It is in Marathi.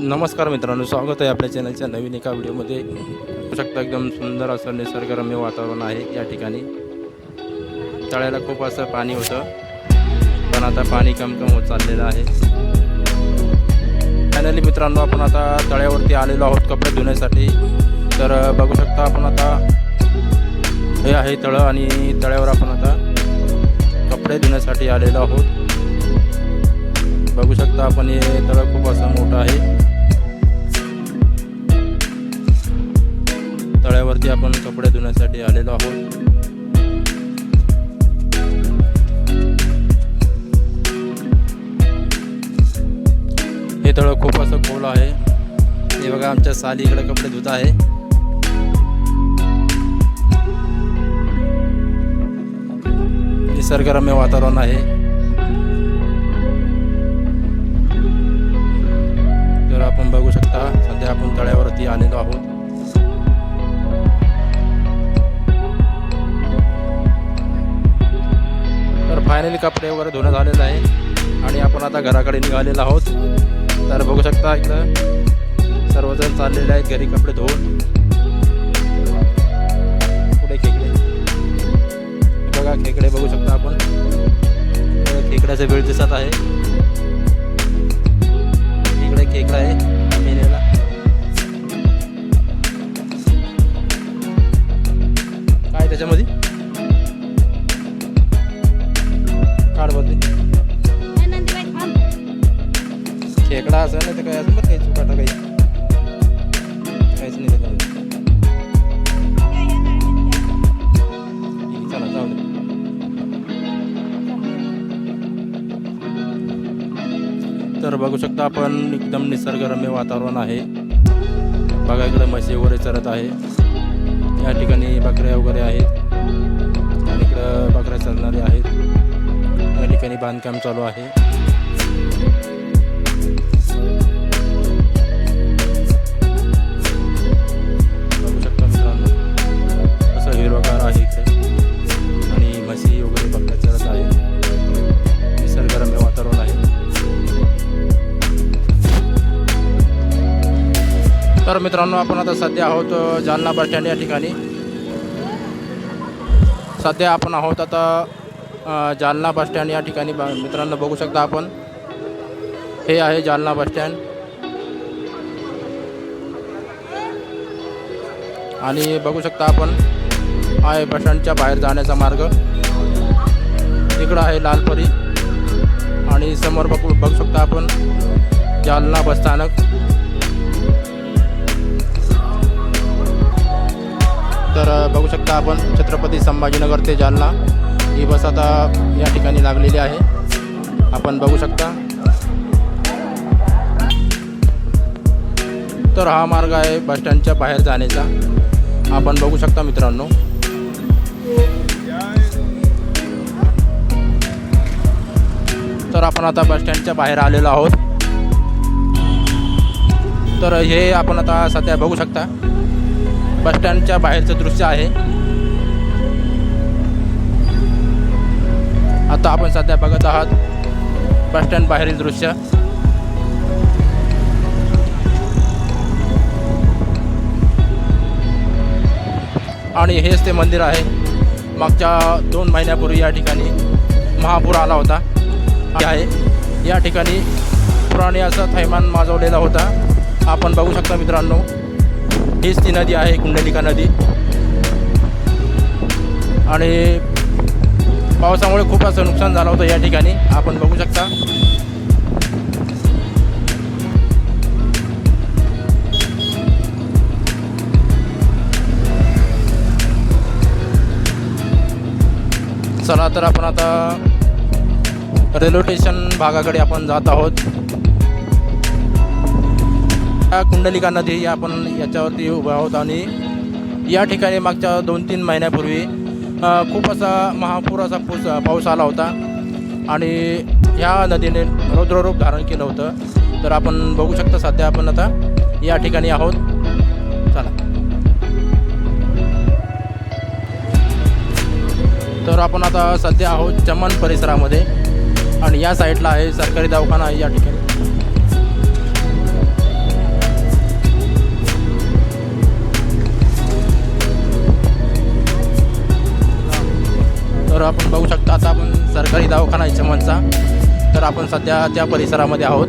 नमस्कार मित्रांनो स्वागत आहे आपल्या चॅनलच्या नवीन एका व्हिडिओमध्ये. बघू शकता एकदम सुंदर असं निसर्गरम्य वातावरण आहे या ठिकाणी. तळ्याला खूप असं पाणी होतं पण आता पाणी कम कम होत चाललेलं आहे. फायनली मित्रांनो आपण आता तळ्यावरती आलेलो आहोत कपडे धुण्यासाठी. तर बघू शकता आपण आता हे आहे तळं आणि तळ्यावर आपण आता कपडे धुण्यासाठी आलेलो आहोत. बघू शकता आपण हे तळं खूप असं मोठं आहे. इथे आपण कपडे धुण्यासाठी आलेलो आहोत. हे तळ खूप असं खोल आहे. हे बघा आमच्या साली इकडे कपडे धुत आहे. निसर्गरम्य वातावरण आहे. तर आपण बघू शकता सध्या आपण तळ्यावरती आलेलो आहोत. फायनली कपडे वगैरे धुणं झालेलं आहे. आणि आपण आता घराकडे निघालेलो आहोत. तर बघू शकता इकडं सर्वजण चाललेले आहेत घरी कपडे धुवून. पुढे खेकडे. बघा खेकडे बघू शकता आपण. इकडे खेकड्याचा वेळ दिसत आहे. खेकडा असं नाही तर काय असं बरं काही चुकाटा काही काहीच नाही त्याच्यामध्ये चला जाऊ दे. तर बघू शकता आपण एकदम निसर्गरम्य वातावरण आहे. बघा इकडे म्हशी वगैरे चरत आहे. या ठिकाणी बकऱ्या वगैरे आहेत. आणि इकडं बकऱ्या चरणारे आहेत. या ठिकाणी बांधकाम चालू आहे. तर मित्रांनो आपण आता सध्या आहोत जालना बस स्टँड या ठिकाणी. सध्या आपण आहोत आता जालना बस स्टँड या ठिकाणी. मित्रांनो बघू शकता आपण. हे आहे जालना बस स्टँड. आणि बघू शकता आपण आहे बस स्टँडच्या बाहेर जाण्याचा मार्ग. इकडं आहे लालपरी आणि समोर बघू बघू शकता आपण जालना बसस्थानक तर बघू शकता आपण छत्रपती संभाजीनगर ते जालना ही बस आता या ठिकाणी लागलेली आहे. आपण बघू शकता. तर हा मार्ग आहे बसस्टँडच्या बाहेर जाण्याचा. आपण बघू शकता मित्रांनो. तर आपण आता बसस्टँडच्या बाहेर आलेलो आहोत. तर हे आपण आता सध्या बघू शकता. बसस्टँडच्या बाहेरचं दृश्य आहे. आता आपण सध्या बघत आहात बसस्टँड बाहेरील दृश्य. आणि हेच ते मंदिर आहे. मागच्या दोन महिन्यापूर्वी या ठिकाणी महापूर आला होता. आहे. या ठिकाणी पुराणी असा थैमान माजवलेला होता. आपण बघू शकता मित्रांनो. हीच ती नदी आहे कुंडलिका नदी. आणि पावसामुळे खूप असं नुकसान झालं होतं या ठिकाणी. आपण बघू शकता. चला तर आपण आता रेल्वे स्टेशन भागाकडे आपण जात आहोत. या कुंडलिका नदी आपण याच्यावरती उभा आहोत आणि या ठिकाणी मागच्या दोन तीन महिन्यापूर्वी खूप असा महापूर असा पूस पाऊस आला होता. आणि ह्या नदीने रौद्ररूप धारण केलं होतं. तर आपण बघू शकता सध्या आपण आता या ठिकाणी आहोत. चला. तर आपण आता सध्या आहोत चमन परिसरामध्ये. आणि या साईडला आहे सरकारी दवाखाना आहे या ठिकाणी. शकता आता आपण सरकारी दवाखाना आहे चमनचा तर आपण सध्या त्या परिसरामध्ये आहोत.